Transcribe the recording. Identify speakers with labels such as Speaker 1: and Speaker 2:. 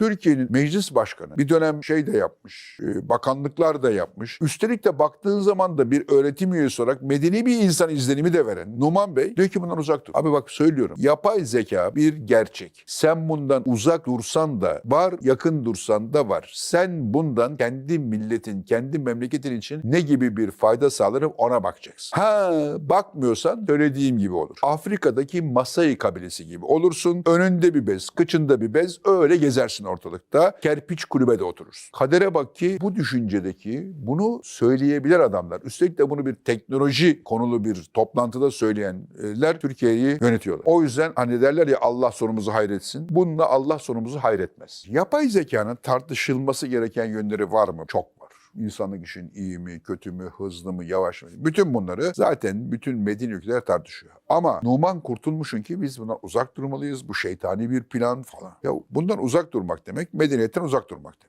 Speaker 1: Türkiye'nin meclis başkanı bir dönem şey de yapmış, e, bakanlıklar da yapmış. Üstelik de baktığın zaman da bir öğretim üyesi olarak medeni bir insan izlenimi de veren Numan Bey diyor ki bundan uzak dur. Abi bak söylüyorum. Yapay zeka bir gerçek. Sen bundan uzak dursan da var, yakın dursan da var. Sen bundan kendi milletin, kendi memleketin için ne gibi bir fayda sağlarım ona bakacaksın. Ha bakmıyorsan söylediğim gibi olur. Afrika'daki Masai kabilesi gibi olursun. Önünde bir bez, kıçında bir bez öyle gezersin ortalıkta. Kerpiç kulübede oturursun. Kadere bak ki bu düşüncedeki bunu söyleyebilir adamlar. Üstelik de bunu bir teknoloji konulu bir toplantıda söyleyenler Türkiye'yi yönetiyorlar. O yüzden hani derler ya Allah sonumuzu hayretsin. Bununla Allah sonumuzu hayretmez. Yapay zekanın tartışılması gereken yönleri var mı? Çok. İnsanlık için iyi mi, kötü mü, hızlı mı, yavaş mı? Bütün bunları zaten bütün medeni ülkeler tartışıyor. Ama Numan Kurtulmuş'un ki biz bundan uzak durmalıyız. Bu şeytani bir plan falan. Ya bundan uzak durmak demek medeniyetten uzak durmak demek.